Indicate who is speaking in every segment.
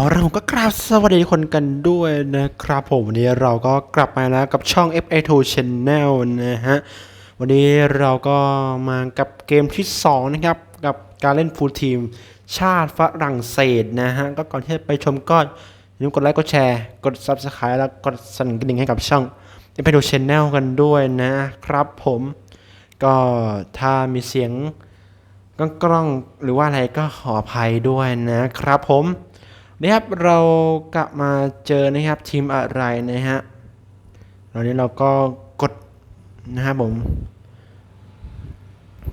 Speaker 1: เอาละผมก็กราบสวัสดีทุกคนกันด้วยนะครับผมวันนี้เราก็กลับมาแล้วกับช่อง FA2 Channel นะฮะ วันนี้เราก็มากับเกมที่ 2 นะครับ กับการเล่นฟูลทีมชาติฝรั่งเศสนะฮะ ก็ก่อนที่จะไปชมก็อย่าลืมกดไลค์กดแชร์ กด Subscribe แล้วกดสั่นกระดิ่งให้กับช่อง FA2 Channel กันด้วยนะครับผมก็ถ้ามีเสียงกล้องกล้องๆหรือว่าอะไรก็ขออภัยด้วยนะครับผม นะครับเรากลับมาเจอนะครับทีมอะไรนะฮะตอนนี้เราก็กดนะครับผม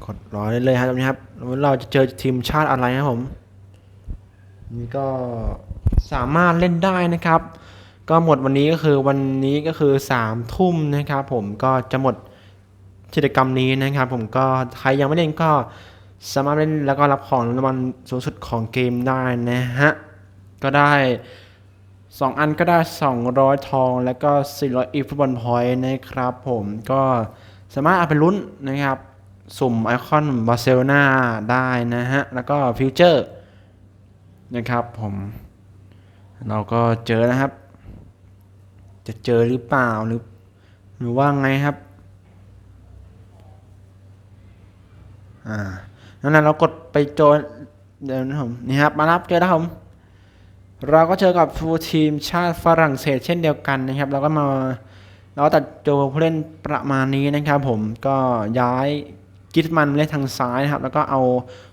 Speaker 1: กดรอได้เลยครับตรงนี้ครับเราจะเจอทีมชาติอะไรนะผมนี่ก็สามารถเล่นได้นะครับ ก็หมดวันนี้ก็คือวันนี้ก็คือ3ามทุ่มนะครับ ผมก็จะหมดกิจกรรมนี้นะครับ ผมก็ใครยังไม่เล่นก็สามารถเล่นแล้วก็รับของรางวัลสูงสุดของเกมได้นะฮะ ก็ได้ 2 อันก็ได้ 200 ทอง แล้วก็ 400 อีฟุตบอลพอยต์นะครับผมก็สามารถเอาไปลุ้นนะครับ สุ่มไอคอนบาร์เซโลนาได้นะฮะ แล้วก็ฟิวเจอร์นะครับผม เราก็เจอนะครับ จะเจอหรือเปล่าหรือหรือว่าไงครับ อ่า นั่นแหละเรากดไปโจนเดี๋ยวนะผม นี่ครับ มารับเจอแล้วผม เราก็เจอกับฟูทีมชาติฝรั่งเศสเช่นเดียวกันนะครับ เราก็มาเราตัดโจผู้เล่นประมาณนี้นะครับผมก็ย้ายกิตมันมาเล่นทางซ้ายนะครับ แล้วก็เอา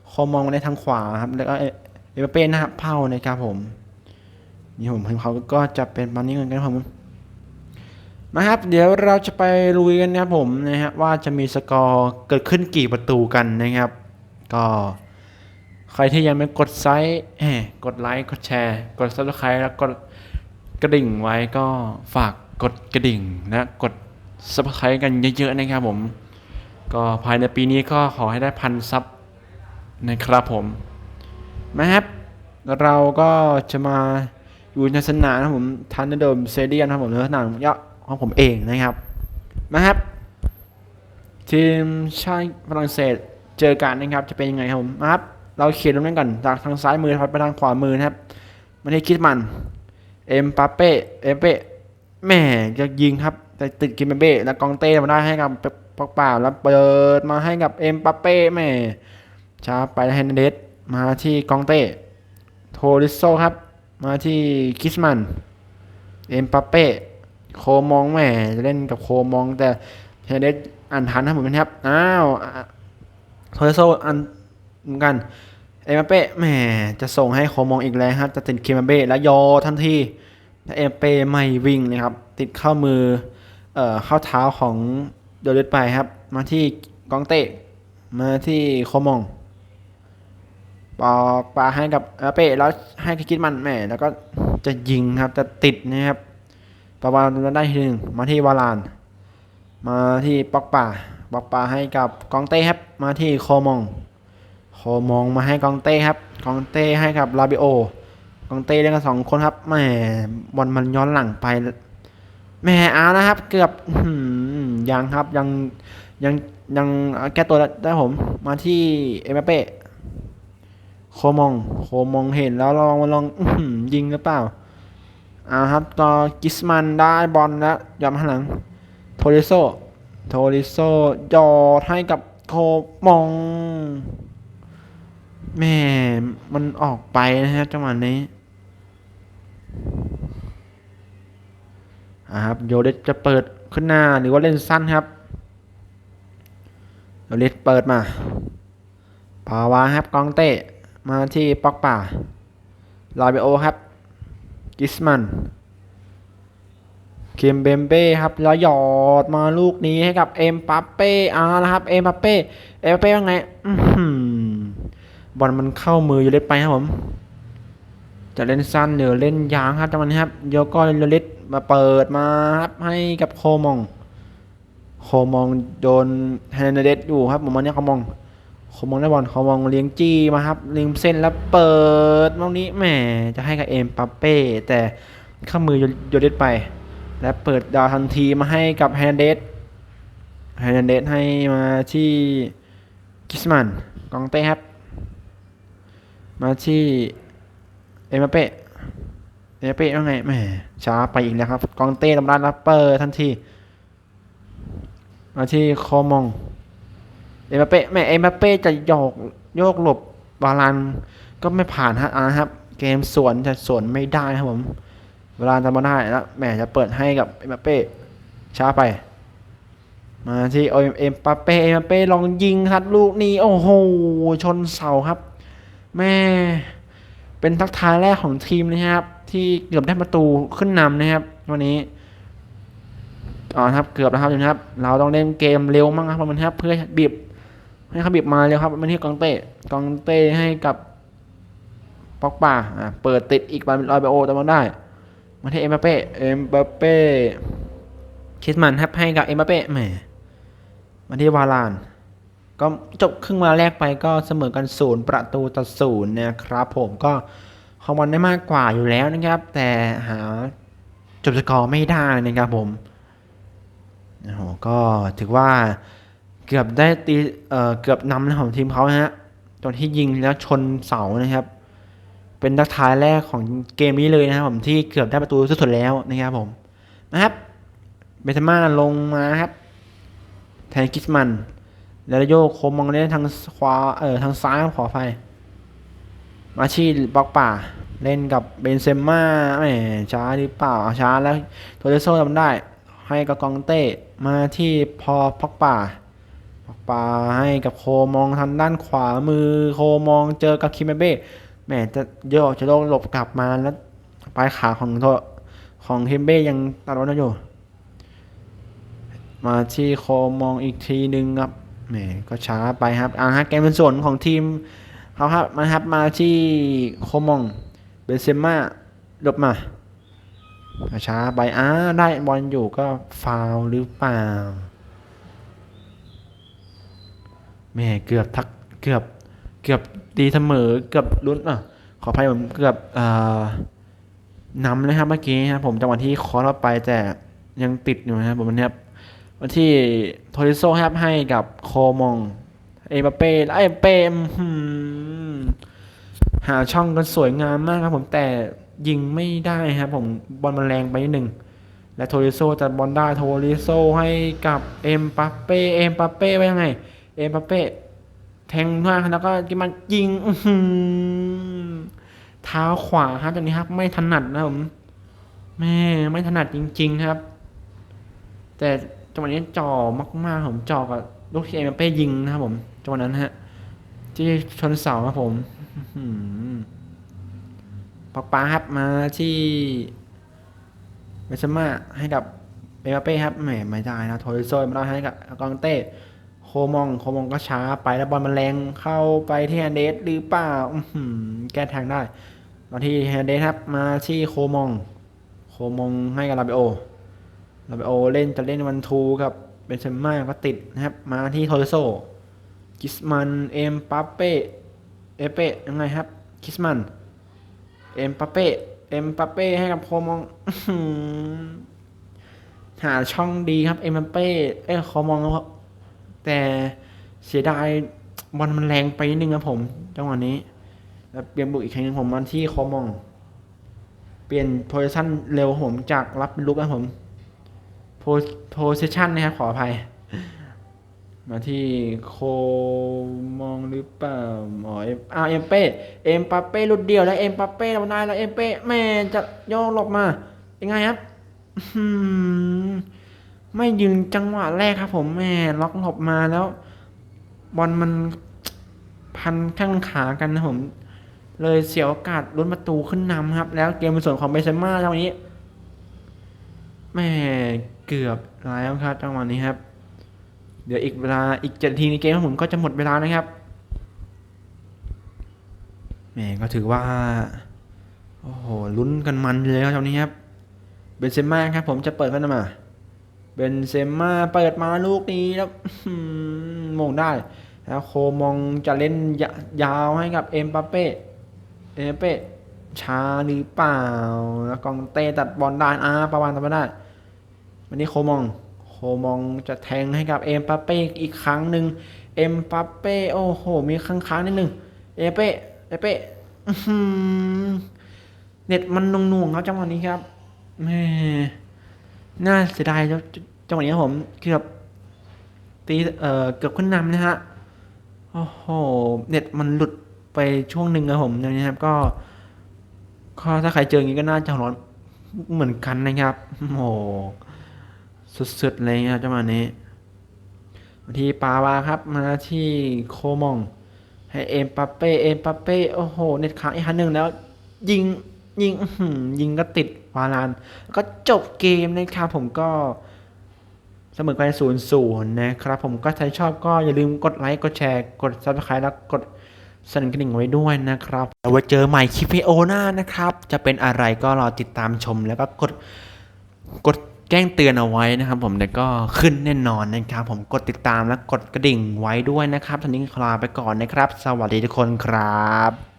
Speaker 1: โคมองมาเล่นทางขวาครับแล้วก็เอเอเปเป้นะครับเผ่านะครับผมนี่ผมเขาก็จะเป็นประมาณนี้เหมือนกันครับผมมาครับ เดี๋ยวเราจะไปลุยกันนะครับผมนะฮะว่าจะมีสกอร์เกิดขึ้นกี่ประตูกันนะครับ ก็ ใครที่ยังไม่กดไซส์กดไลค์ กดแชร์ กด subscribe แล้วกดกระดิ่งไว้ก็ฝากกดกระดิ่งและกด subscribe กันเยอะๆนะครับผม ก็ภายในปีนี้ก็ขอให้ได้พันซับนะครับผมมาครับเราก็จะมาอยู่ในสนามนะผมทันเดิมเซเดียนครับผมในสนามยะของผมเองนะครับมาครับ ทีมชาติฝรั่งเศสเจอกันนะครับจะเป็นยังไงครับผมมาครับ เราเขียนลงนั้นก่อนจากทางซ้ายมือไปทางขวามือนะครับไม่ได้คิดมันเอ็มปาเป้เอ็มเป้แหม่จะยิงครับแต่ติดกิมเบ้แล้วกองเต้มาได้ให้กับปอกป่าแล้วเปิดมาให้กับเอ็มปาเป้แหม่ช้าไปให้นเดสมาที่กองเต้โทริโซครับ มาที่คิสมันเอ็มปาเป้โคมองแหม่จะเล่นกับโคมองแต่เฮเดสอ่านทันครับผมนะครับอ้าวโทริโซอัน เหมือนกันเอ็มเป้แหมจะส่งให้โคมองอีกแล้วครับ จะติดเคมเป้แล้วโยทันทีเอ็มเป้ไม่วิ่งเลยครับ ติดเข้ามือเอ่อเข้าเท้าของเดลิสไปครับ มาที่กองเต้มาที่โคมองปอกปาให้กับเอ็มเป้แล้วให้คิดมันแหมแล้วก็จะยิงครับจะติดนะครับประวานได้ทีหนึ่งมาที่วาลาน มาที่ปอกป่าปอกป่าให้กับกองเต้ครับมาที่โคมอง โคมองมาให้กองเต้ครับ กองเต้ให้กับลาบิโอกองเต้เล่นกันสองคนครับแหมบอลมันย้อนหลังไปแหมเอานะครับ เกือบอยังครับยังยังยังแก้ตัวได้ผม มาที่เอ็มเป้โคมองโคมองเห็นแล้วลองมาลองอยิงหรือเปล่าอ่าครับต่อกิสมันได้บอลแล้วยอมข้างหลังโทริโซโทริโซยอดให้กับโคมอง แม่มันออกไปนะฮะจังหวะนี้ครับโยเดสจะเปิดขึ้นหน้าหรือว่าเล่นสั้นครับโยเดสเปิดมาปาวาครับกองเต้มาที่ปอกป่าลาเบโอครับ กิสมัน เคมเบมเบ้ครับ แล้วหยอดมาลูกนี้ให้กับเอ็มปัปเป้อาแล้วครับ เอ็มปัปเป้ เอ็มปัปเป้ว่าไง อื้อหือ บอลมันเข้ามืออยู่เล็ดไปครับผม จะเล่นสั้นหรือเล่นยางครับจังหวะนี้ครับโยก็เลลิสมาเปิดมาครับให้กับโคมอง โคมองโดนแฮนเดสอยู่ครับผมวันนี้โคมองโคมองได้บอลโคมองเลี้ยงจี้มาครับเลี้ยงเส้นแล้วเปิดตรงนี้แหมจะให้กับเอ็มปัปเป้แต่เข้ามือโยเดสไป และเปิดดาวทันทีมาให้กับแฮนเดสแฮนเดสให้มาที่กิสมันกองเต้ครับ มาที่เอ็มบัปเป้เอเป้ว่าไงแหมช้าไปอีกแล้วครับ กองเต้ทำร้านรับเปอร์ทันทีมาที่โคมอง เอ็มบัปเป้แม่เอ็มบัปเป้จะโยกโยกหลบบาลานก็ไม่ผ่านฮะอ่าครับ เกมสวนจะสวนไม่ได้ครับผมเวลาทำมาได้แล้วแหมจะเปิดให้กับเอ็มบัปเป้ช้าไป มาที่เอ็มบัปเป้เอ็มบัปเป้ลองยิงครับลูกนี้โอ้โหชนเสาครับ แม่เป็นทักทายแรกของทีมนะครับ ที่เกือบได้ประตูขึ้นนำนะครับ วันนี้อ๋อครับเกือบแล้วครับนะครับ เราต้องเล่นเกมเร็วมากครับมันครับเพื่อบีบให้เขาบีบมาเร็วครับมาที่กองเต้กองเต้ให้กับป็อกป่าอ่าเปิดติดอีกบอลลอยไปโอแต่มันได้มาที่เอ็มบัปเป้เอ็มบัปเป้คิดมันครับให้กับเอ็มบัปเป้แหมมาที่วาลาน ก็จบครึ่งเวลาแรกไปก็เสมอกันศูนย์ประตูต่อศูนย์นะครับผมก็คอมบอลได้มากกว่าอยู่แล้วนะครับ แต่หาจบสกอร์ไม่ได้นะครับผมโอ้โหก็ถือว่าเกือบได้ตีเอ่อเกือบนำนะของทีมเขานะฮะตอนที่ยิงแล้วชนเสานะครับ เป็นทักทายแรกของเกมนี้เลยนะครับผมที่เกือบได้ประตูสุดๆแล้วนะครับผมนะครับเบนเซม่าลงมาครับแทนกิสมัน แล้วโยกโคมมองเล่นทางขวาเออทางซ้ายขอไฟมาชีบล็อกป่า เล่นกับเบนเซม่าแหมช้าหรือเปล่าช้าแล้วโทเรโซทำได้ ให้กับกองเต้มาที่พอพ็อกป่าพ็อกป่าให้กับโคมองทางด้านขวามือโคมองเจอกับคิมเบเบ้แหมจะโยกจะโดนหลบกลับมาแล้วปลายขาของโทของคิมเบ้ยังตัดรถอยู่ มาที่โคมองอีกทีหนึ่งครับ แหมก็ช้าไปครับอ่าฮะเกมเป็นส่วนของทีมเขาครับมาครับมาที่โคมองเบนเซม่าหลบมาช้าไปอ่าได้บอลอยู่ก็ฟาวหรือเปล่าแม่เกือบทักเกือบเกือบตีเสมอเกือบลุ้นอะขออภัยผมเกือบอ่านำเลยครับเมื่อกี้ครับผมจังหวะที่คอร์เราไปแต่ยังติดอยู่นะครับผมเนี่ย วันที่โทริโซครับให้กับโคมอง เอเปเป้ไอเป้อื้อหือหาช่องกันสวยงามมากครับผมแต่ยิงไม่ได้ครับผมบอลมันแรงไปนิดหนึ่งและโทริโซจัดบอลได้โทริโซให้กับเอ็มปัปเป้เอ็มปัปเป้ไว้ยังไง เอ็มปัปเป้แทงมากแล้วก็กิมันยิงเท้าขวาครับตรงนี้ครับ ไม่ถนัดนะผมแม่ไม่ถนัดจริง ๆ ครับ แต่ จังหวะนี้จ่อมากๆผมจ่อกับลูกที่เอ็มบัปเป้ยิงนะครับผมจังหวะนั้นฮะ ที่ชนเสาครับผมอื้อปอกปาครับมาที่เบนเซม่าให้กับเอ็มเป้ครับแหมไม่ได้นะโทริโซไม่ได้ให้กับกองเต้โคมองโคมองก็ช้าไปแล้วบอลมันแรงเข้าไปที่แฮนเดสหรือเปล่าอื้แก้ทางได้มาที่แฮนเดสครับมาที่โคมอง โคมองให้กับลาเบโอ ลาเบโอเล่นจะเล่นวันทูกับเบนเซม่าก็ติดนะครับ มาที่โทรโซกิสมันเอมปัปเป้เอเป้ยังไงครับกิสมันเอมปัปเป้เอมปัปเป้ให้กับโคมองอื้อหือหาช่องดีครับเอมปัปเป้เอ้ยโคมองครับแต่เสียดายบอลมันแรงไปนิดนึงครับผมจังหวะนี้แล้วเปลี่ยนบุกอีกครั้งหนึงผมมาที่โคมอง เปลี่ยนโพซิชันเร็วผมจากรับเป็นลุกนะผม โพโพซิชันนะครับ ขออภัย มาที่โคมองหรือเปล่าอ๋อเอ็มอ้าวเอ็มเป้เอ็มปัปเป้ลุดเดียวแล้วเอ็มปัปเป้เราได้แล้วเอ็มเป้แม่จะย่อหลบมายังไงครับไม่ยืนจังหวะแรกครับ ผมแม่ล็อกหลบมาแล้ว บอลมันพันข้างขากันนะผม เลยเสียโอกาสลุ้นประตูขึ้นนำครับ แล้วเกมเป็นส่วนของเบเซม่าจังหวะนี้ แม่เกือบแล้วครับจังหวะนี้ครับ เดี๋ยวอีกเวลาอีกเจ็ดทีในเกมของผมก็จะหมดเวลานะครับแม่ก็ถือว่า โอ้โหลุ้นกันมันเลยครับตอนนี้ครับเบนเซม่าครับผมจะเปิดกันมาเบนเซม่าเปิดมาลูกนี้แล้วอื้อหือโมงได้ แล้วโคมองจะเล่นยยาวให้กับเอ็มปาเป้เอ็มปาเป้ช้าหรือเปล่า แล้วกองเต้ตัดบอลได้อาประวันทำไม่ได้ วันนี้โคมองโคมองจะแทงให้กับเอ็มปาเป้อีกครั้งหนึ่งเอ็มปาเป้โอ้โห มีค้างค้างนิดนึงเอเป้เอเป้เน็ตมันหน่วงๆครับจังหวะนี้ครับแหม่น่าเสียดายจังจังหวะนี้ครับผมเกือบตีเอ่อเกือบขึ้นนำนะฮะโอ้โหเน็ตมันหลุดไปช่วงหนึ่งครับผมนี้ครับก็ก็ถ้าใครเจออย่างนี้ก็น่าจะร้อนเหมือนกันนะครับ โอ้โห สุดๆเลยครับจังหวะนี้มาที่ปาวาครับมาที่โคมอง ให้เอ็มปัปเป้เอ็มปัปเป้โอ้โหเน็ตค้างอีกครั้งหนึ่งแล้ว ยิงยิงยิงก็ติดวาลานก็จบเกมนะครับผมก็เสมอกันศูนย์ศูนย์นะครับ ผมก็ใครชอบก็อย่าลืมกดไลค์กดแชร์กดซับสไครต์แล้วกดสั่นกระดิ่งไว้ด้วยนะครับเอาไว้เจอใหม่คลิปวิดีโอหน้านะครับ จะเป็นอะไรก็รอติดตามชมแล้วก็กดกด แจ้งเตือนเอาไว้นะครับ ผมแล้วก็ขึ้นแน่นอนนะครับ ผมกดติดตามและกดกระดิ่งไว้ด้วยนะครับตอนนี้ลาไปก่อนนะครับ สวัสดีทุกคนครับ